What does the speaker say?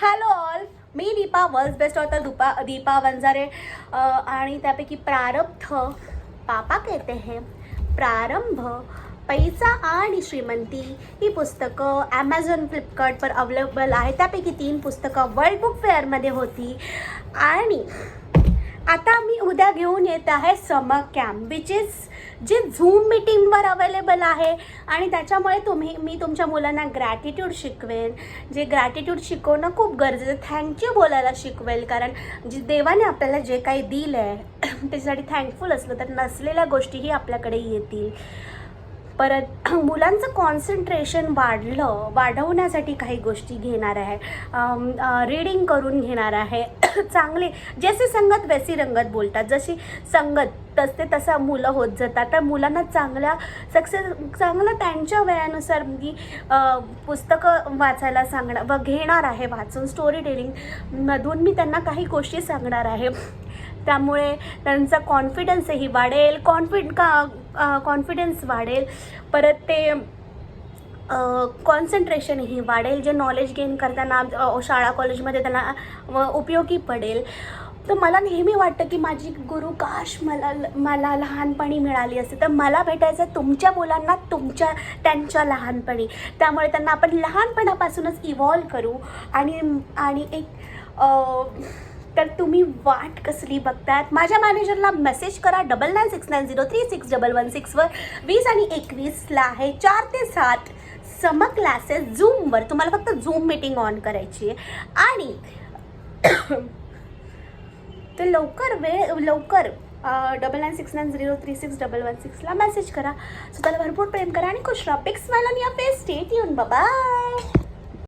Hello all मी Deepa world best author दुपा दीपा वंजारे. आणि त्यापैकी प्रारब्ध पापा कहते हैं. प्रारंभ पैसा आणि श्रीमंती ही पुस्तकं ॲमेझॉन फ्लिपकार्टवर अवेलेबल आहे त्यापैकी तीन पुस्तकं वर्ल्ड बुक फेअरमध्ये होती. आणि आता मी उद्या घेऊन येत आहे समर कॅम्प विच इज जे झूम मीटिंगवर अवेलेबल आहे. आणि त्याच्यामुळे तुम्ही मी तुमच्या मुलांना ग्रॅटिट्यूड शिकवेन. जे ग्रॅटिट्यूड शिकवणं खूप गरजेचं थँक्यू बोलायला शिकवेल. कारण जे देवाने आपल्याला जे काही दिलं आहे त्याच्यासाठी थँकफुल असलं तर नसलेल्या गोष्टीही आपल्याकडे येतील. परत मुलांचं कॉन्सन्ट्रेशन वाढलं वाढवण्यासाठी काही गोष्टी घेणार आहे. रीडिंग करून घेणार आहे. चांगले जसे संगत वैसी रंगत बोलतात. जशी संगत तसते तसं मुलं होत जातात. तर मुलांना चांगल्या सक्सेस चांगलं त्यांच्या वयानुसार मी पुस्तकं वाचायला सांगणार व घेणार आहे वाचून. स्टोरी टेलिंगमधून मी त्यांना काही गोष्टी सांगणार आहे. त्यामुळे त्यांचा कॉन्फिडन्सही वाढेल. कॉन्फिड का कॉन्फिडन्स वाढेल. परत ते कॉन्सन्ट्रेशनही वाढेल. जे नॉलेज गेन करताना शाळा कॉलेजमध्ये त्यांना व उपयोगी पडेल. तर मला नेहमी वाटतं की माझी गुरु काश मला मला लहानपणी मिळाली असते. तर मला भेटायचं आहे तुमच्या मुलांना तुमच्या त्यांच्या लहानपणी. त्यामुळे त्यांना आपण लहानपणापासूनच इव्हॉल्व करू. आणि आणि एक तर तुम्ही वाट कसली बघतात माझ्या मॅनेजरला मेसेज करा. Double nine six nine zero three six double one सिक्सवर वीस आणि एकवीसला आहे. चार ते सात सम क्लासेस झूमवर तुम्हाला फक्त झूम मीटिंग ऑन करायची आहे. आणि तर लवकर वेळ लवकर double nine six nine zero three six double one सिक्सला message करा. स्वतःला भरपूर प्रेम करा आणि खुश राहा. Fix smile on your face state येऊन बाय